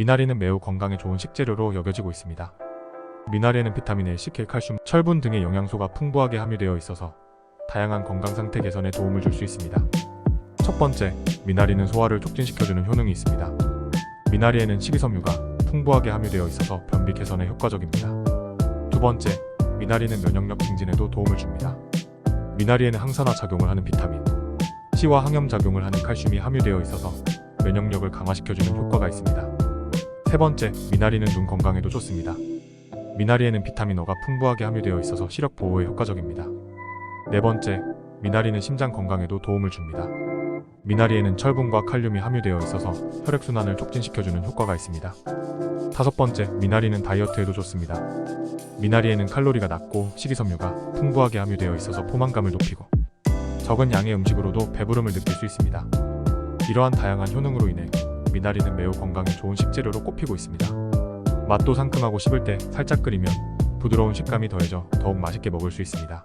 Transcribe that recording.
미나리는 매우 건강에 좋은 식재료로 여겨지고 있습니다. 미나리에는 비타민 A, K, 칼슘, 철분 등의 영양소가 풍부하게 함유되어 있어서 다양한 건강 상태 개선에 도움을 줄 수 있습니다. 첫 번째, 미나리는 소화를 촉진시켜주는 효능이 있습니다. 미나리에는 식이섬유가 풍부하게 함유되어 있어서 변비 개선에 효과적입니다. 두 번째, 미나리는 면역력 증진에도 도움을 줍니다. 미나리에는 항산화 작용을 하는 비타민 C와 항염 작용을 하는 칼슘이 함유되어 있어서 면역력을 강화시켜주는 효과가 있습니다. 세 번째, 미나리는 눈 건강에도 좋습니다. 미나리에는 비타민 O가 풍부하게 함유되어 있어서 시력 보호에 효과적입니다. 네 번째, 미나리는 심장 건강에도 도움을 줍니다. 미나리에는 철분과 칼륨이 함유되어 있어서 혈액순환을 촉진시켜주는 효과가 있습니다. 다섯 번째, 미나리는 다이어트에도 좋습니다. 미나리에는 칼로리가 낮고 식이섬유가 풍부하게 함유되어 있어서 포만감을 높이고 적은 양의 음식으로도 배부름을 느낄 수 있습니다. 이러한 다양한 효능으로 인해 미나리는 매우 건강에 좋은 식재료로 꼽히고 있습니다. 맛도 상큼하고 씹을 때 살짝 끓이면 부드러운 식감이 더해져 더욱 맛있게 먹을 수 있습니다.